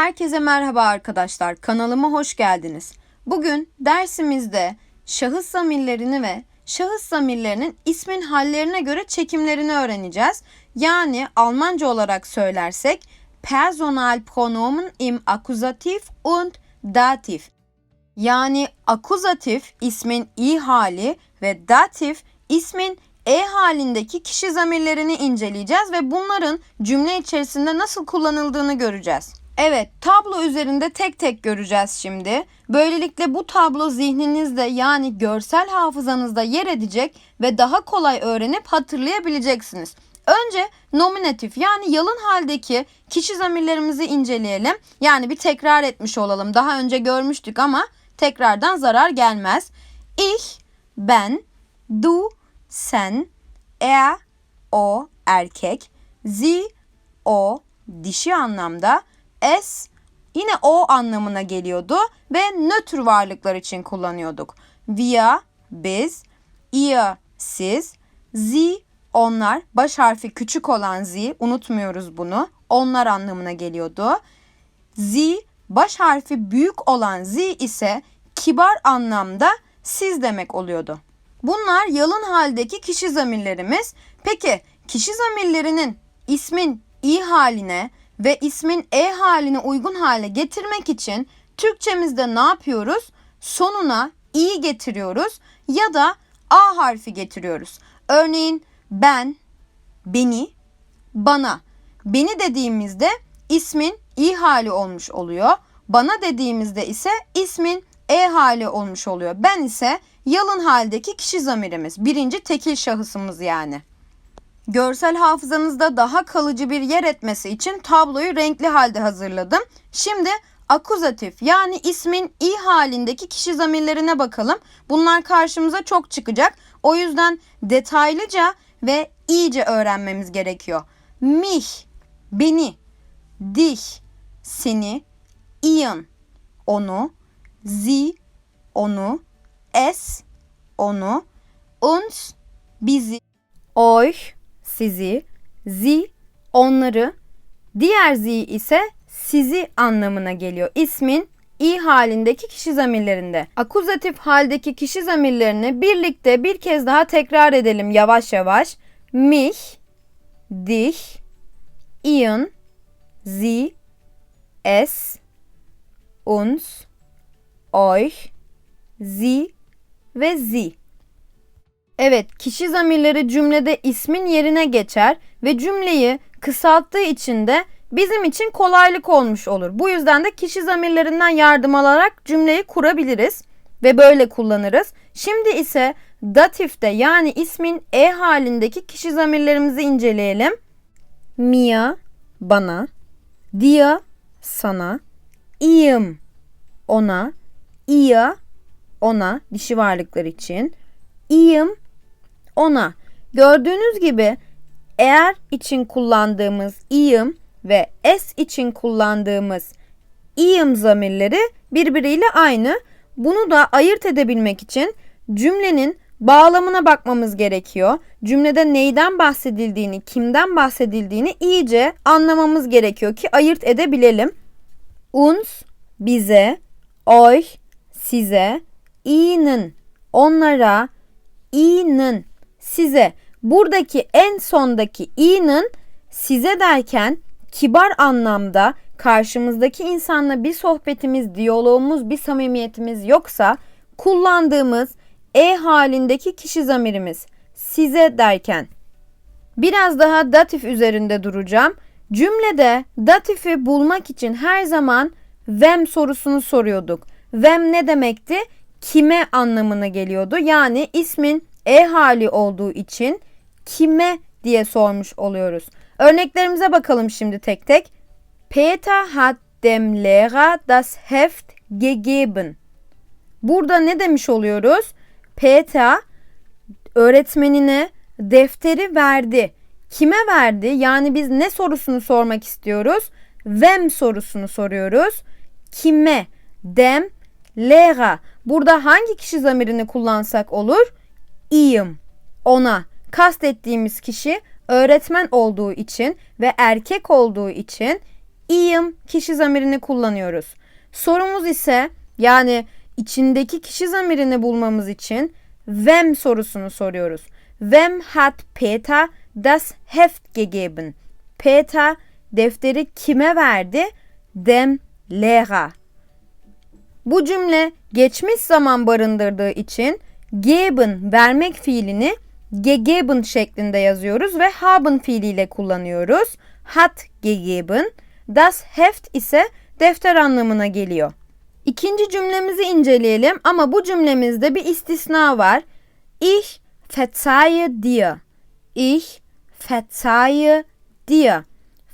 Herkese merhaba arkadaşlar. Kanalıma hoş geldiniz. Bugün dersimizde şahıs zamirlerini ve şahıs zamirlerinin ismin hallerine göre çekimlerini öğreneceğiz. Yani Almanca olarak söylersek Personalpronomen im Akkusativ und Dativ. Yani akuzatif ismin i hali ve datif ismin e halindeki kişi zamirlerini inceleyeceğiz ve bunların cümle içerisinde nasıl kullanıldığını göreceğiz. Evet, tablo üzerinde tek tek göreceğiz şimdi. Böylelikle bu tablo zihninizde yani görsel hafızanızda yer edecek ve daha kolay öğrenip hatırlayabileceksiniz. Önce nominatif yani yalın haldeki kişi zamirlerimizi inceleyelim. Yani bir tekrar etmiş olalım. Daha önce görmüştük ama tekrardan zarar gelmez. Ich, ben, du, sen, er, o, erkek, sie, o, dişi anlamda, es, yine o anlamına geliyordu ve nötr varlıklar için kullanıyorduk. Wir, biz, ihr, siz, sie, onlar, baş harfi küçük olan sie, unutmuyoruz bunu, onlar anlamına geliyordu. Sie, baş harfi büyük olan sie ise kibar anlamda siz demek oluyordu. Bunlar yalın haldeki kişi zamirlerimiz. Peki kişi zamirlerinin ismin i haline ve ismin e haline uygun hale getirmek için Türkçemizde ne yapıyoruz? Sonuna i getiriyoruz ya da a harfi getiriyoruz. Örneğin ben, beni, bana. Beni dediğimizde ismin i hali olmuş oluyor. Bana dediğimizde ise ismin e hali olmuş oluyor. Ben ise yalın haldeki kişi zamirimiz. Birinci tekil şahısımız yani. Görsel hafızanızda daha kalıcı bir yer etmesi için tabloyu renkli halde hazırladım. Şimdi akuzatif yani ismin i halindeki kişi zamirlerine bakalım. Bunlar karşımıza çok çıkacak. O yüzden detaylıca ve iyice öğrenmemiz gerekiyor. Mich, beni, dich, seni, ihn, onu, sie, onu, es, onu, uns, bizi, euch, sizi, sie, onları, diğer sie ise sizi anlamına geliyor. İsmin i halindeki kişi zamirlerinde. Akuzatif haldeki kişi zamirlerini birlikte bir kez daha tekrar edelim yavaş yavaş. Mich, dich, ihn, sie, es, uns, euch, sie ve sie. Evet, kişi zamirleri cümlede ismin yerine geçer ve cümleyi kısalttığı için de bizim için kolaylık olmuş olur. Bu yüzden de kişi zamirlerinden yardım alarak cümleyi kurabiliriz ve böyle kullanırız. Şimdi ise datifte yani ismin e halindeki kişi zamirlerimizi inceleyelim. Mia, bana, dia, sana, ihm, ona, ia, ona, dişi varlıklar için, ihm, ona. Gördüğünüz gibi eğer için kullandığımız ihm ve es için kullandığımız ihm zamirleri birbiriyle aynı. Bunu da ayırt edebilmek için cümlenin bağlamına bakmamız gerekiyor. Cümlede neyden bahsedildiğini, kimden bahsedildiğini iyice anlamamız gerekiyor ki ayırt edebilelim. Uns bize, euch size, ihnen onlara, ihnen size. Buradaki en sondaki ihnen size derken kibar anlamda karşımızdaki insanla bir sohbetimiz, diyalogumuz, bir samimiyetimiz yoksa kullandığımız e halindeki kişi zamirimiz size derken biraz daha datif üzerinde duracağım. Cümlede datifi bulmak için her zaman wem sorusunu soruyorduk. Wem ne demekti? Kime anlamına geliyordu. Yani ismin e hali olduğu için kime diye sormuş oluyoruz. Örneklerimize bakalım şimdi tek tek. Peter hat dem Lehrer das Heft gegeben. Burada ne demiş oluyoruz? Peter öğretmenine defteri verdi. Kime verdi? Yani biz ne sorusunu sormak istiyoruz? Wem sorusunu soruyoruz. Kime? Dem, Lehrer. Burada hangi kişi zamirini kullansak olur? İhm. Ona. Kastettiğimiz kişi öğretmen olduğu için ve erkek olduğu için iyim kişi zamirini kullanıyoruz. Sorumuz ise yani içindeki kişi zamirini bulmamız için wem sorusunu soruyoruz. Wem hat Peter das Heft gegeben? Peter defteri kime verdi? Dem Lehrer. Bu cümle geçmiş zaman barındırdığı için geben vermek fiilini gegeben şeklinde yazıyoruz ve haben fiiliyle kullanıyoruz. Hat gegeben. Das Heft ise defter anlamına geliyor. İkinci cümlemizi inceleyelim ama bu cümlemizde bir istisna var. Ich verzeihe dir. Ich verzeihe dir.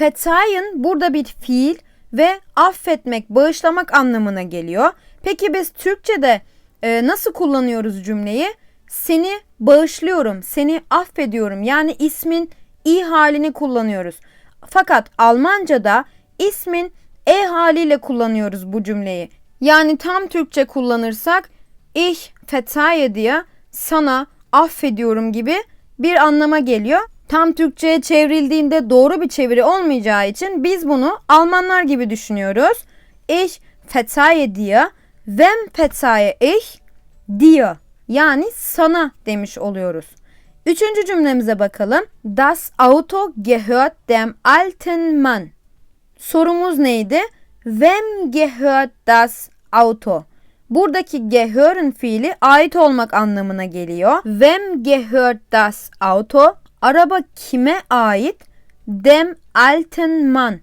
Verzeihen burada bir fiil ve affetmek, bağışlamak anlamına geliyor. Peki biz Türkçe'de e, nasıl kullanıyoruz cümleyi? Seni bağışlıyorum, seni affediyorum. Yani ismin i halini kullanıyoruz. Fakat Almanca'da ismin e haliyle kullanıyoruz bu cümleyi. Yani tam Türkçe kullanırsak ich verzeihe dir sana affediyorum gibi bir anlama geliyor. Tam Türkçe'ye çevrildiğinde doğru bir çeviri olmayacağı için biz bunu Almanlar gibi düşünüyoruz. Ich verzeihe dir, wem verzeihe ich dir yani sana demiş oluyoruz. Üçüncü cümlemize bakalım. Das Auto gehört dem alten Mann. Sorumuz neydi? Wem gehört das Auto? Buradaki gehören fiili ait olmak anlamına geliyor. Wem gehört das Auto? Araba kime ait? Dem alten Mann.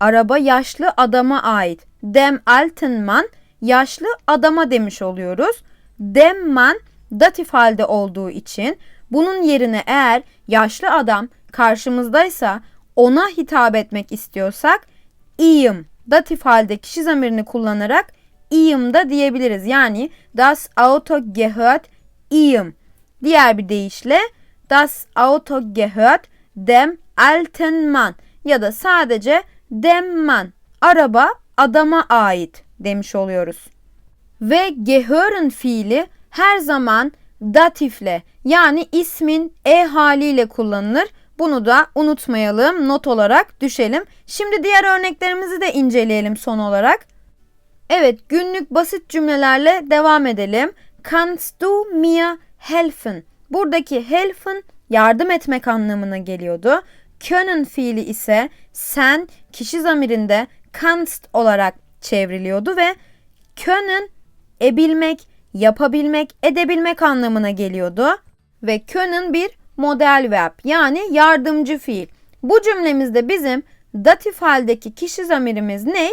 Araba yaşlı adama ait. Dem alten Mann yaşlı adama demiş oluyoruz. Dem Mann datif halde olduğu için bunun yerine eğer yaşlı adam karşımızdaysa ona hitap etmek istiyorsak iyim datif halde kişi zamirini kullanarak iyim da diyebiliriz. Yani das Auto gehört iyim. Diğer bir deyişle das Auto gehört dem alten Mann ya da sadece dem Mann araba adama ait demiş oluyoruz. Ve gehören fiili her zaman datifle yani ismin e haliyle kullanılır. Bunu da unutmayalım, not olarak düşelim. Şimdi diğer örneklerimizi de inceleyelim son olarak. Evet, günlük basit cümlelerle devam edelim. Kannst du mir helfen? Buradaki helfen yardım etmek anlamına geliyordu. Können fiili ise sen kişi zamirinde kannst olarak çevriliyordu ve können ebilmek, yapabilmek, edebilmek anlamına geliyordu. Ve können bir model verb yani yardımcı fiil. Bu cümlemizde bizim datif haldeki kişi zamirimiz ne?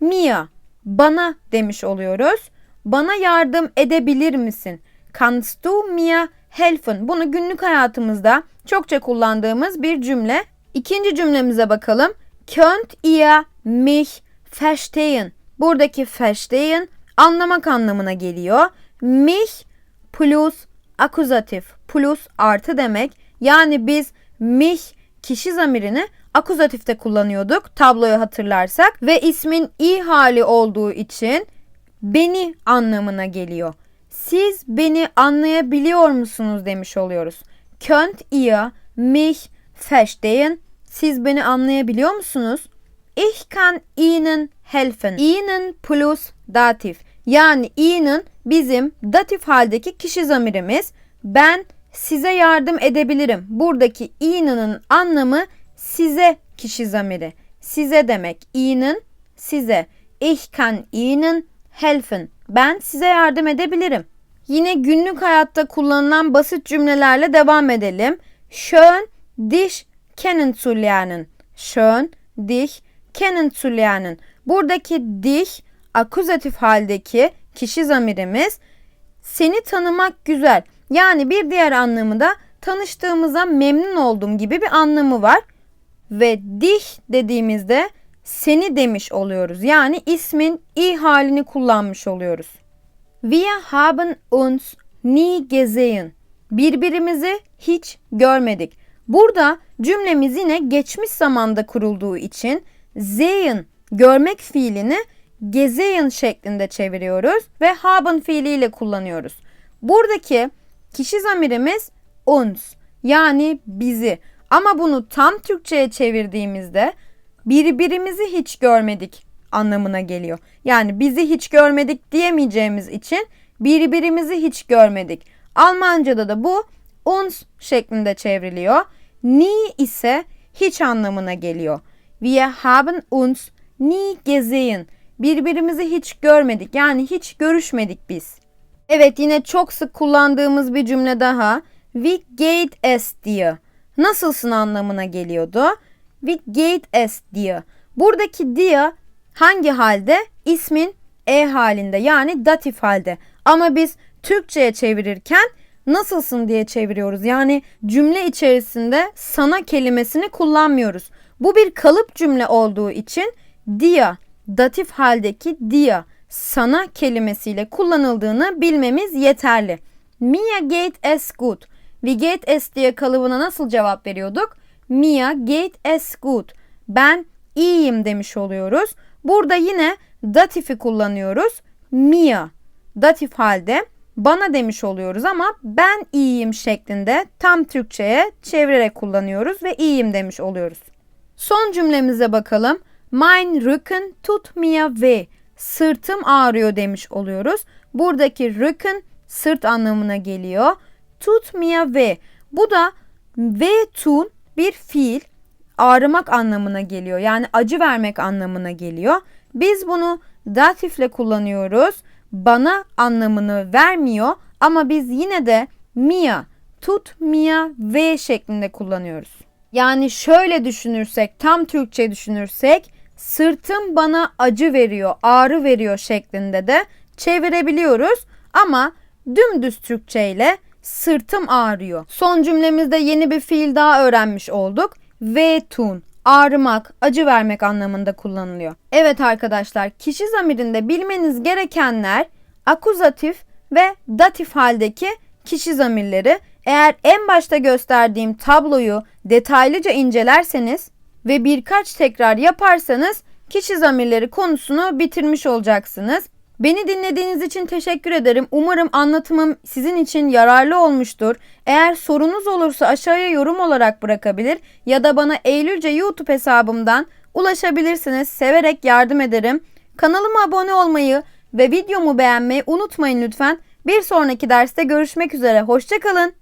Mia, bana demiş oluyoruz. Bana yardım edebilir misin? Kannst du mir helfen? Bunu günlük hayatımızda çokça kullandığımız bir cümle. İkinci cümlemize bakalım. Könnt ihr mich verstehen? Buradaki verstehen anlamak anlamına geliyor. Mich plus akuzatif plus artı demek. Yani biz mich kişi zamirini akuzatifte kullanıyorduk tabloyu hatırlarsak ve ismin i hali olduğu için beni anlamına geliyor. Siz beni anlayabiliyor musunuz demiş oluyoruz. Könnt ihr mich verstehen? Siz beni anlayabiliyor musunuz? Ich kann Ihnen helfen. Ihnen plus datif. Yani Ihnen bizim datif haldeki kişi zamirimiz. Ben size yardım edebilirim. Buradaki Ihnen anlamı size kişi zamiri. Size demek. Ihnen size. Ich kann Ihnen helfen. Ben size yardım edebilirim. Yine günlük hayatta kullanılan basit cümlelerle devam edelim. Schön dich kennenzulernen. Schön dich kennenzulernen. Buradaki dich akuzatif haldeki kişi zamirimiz seni tanımak güzel. Yani bir diğer anlamı da tanıştığımıza memnun oldum gibi bir anlamı var. Ve dich dediğimizde seni demiş oluyoruz. Yani ismin i halini kullanmış oluyoruz. Wir haben uns nie gesehen. Birbirimizi hiç görmedik. Burada cümlemiz yine geçmiş zamanda kurulduğu için sehen görmek fiilini gesehen şeklinde çeviriyoruz ve haben fiiliyle kullanıyoruz. Buradaki kişi zamirimiz uns yani bizi ama bunu tam Türkçe'ye çevirdiğimizde birbirimizi hiç görmedik anlamına geliyor. Yani bizi hiç görmedik diyemeyeceğimiz için birbirimizi hiç görmedik. Almanca'da da bu uns şeklinde çevriliyor. Nie ise hiç anlamına geliyor. Wir haben uns nie gesehen. Birbirimizi hiç görmedik. Yani hiç görüşmedik biz. Evet yine çok sık kullandığımız bir cümle daha. Wie geht es dir? Nasılsın anlamına geliyordu. Wie geht es dir? Buradaki dir hangi halde? İsmin e halinde yani datif halde. Ama biz Türkçe'ye çevirirken nasılsın diye çeviriyoruz. Yani cümle içerisinde sana kelimesini kullanmıyoruz. Bu bir kalıp cümle olduğu için dia datif haldeki dia sana kelimesiyle kullanıldığını bilmemiz yeterli. Mia geht es gut. We get es diye kalıbına nasıl cevap veriyorduk? Mia get es gut. Ben iyiyim demiş oluyoruz. Burada yine datifi kullanıyoruz. Mia datif halde bana demiş oluyoruz ama ben iyiyim şeklinde tam Türkçe'ye çevirerek kullanıyoruz ve iyiyim demiş oluyoruz. Son cümlemize bakalım. Mein Rücken tut mir weh. Sırtım ağrıyor demiş oluyoruz. Buradaki Rücken sırt anlamına geliyor. Tut mir weh. Bu da ve tun bir fiil ağrımak anlamına geliyor. Yani acı vermek anlamına geliyor. Biz bunu datifle kullanıyoruz. Bana anlamını vermiyor ama biz yine de mia, tut mia ve şeklinde kullanıyoruz. Yani şöyle düşünürsek, tam Türkçe düşünürsek, sırtım bana acı veriyor, ağrı veriyor şeklinde de çevirebiliyoruz. Ama dümdüz Türkçe ile sırtım ağrıyor. Son cümlemizde yeni bir fiil daha öğrenmiş olduk. Ve tun ağrımak, acı vermek anlamında kullanılıyor. Evet arkadaşlar, kişi zamirinde bilmeniz gerekenler akuzatif ve datif haldeki kişi zamirleri. Eğer en başta gösterdiğim tabloyu detaylıca incelerseniz ve birkaç tekrar yaparsanız kişi zamirleri konusunu bitirmiş olacaksınız. Beni dinlediğiniz için teşekkür ederim. Umarım anlatımım sizin için yararlı olmuştur. Eğer sorunuz olursa aşağıya yorum olarak bırakabilir ya da bana Eylülce YouTube hesabımdan ulaşabilirsiniz. Severek yardım ederim. Kanalıma abone olmayı ve videomu beğenmeyi unutmayın lütfen. Bir sonraki derste görüşmek üzere. Hoşçakalın.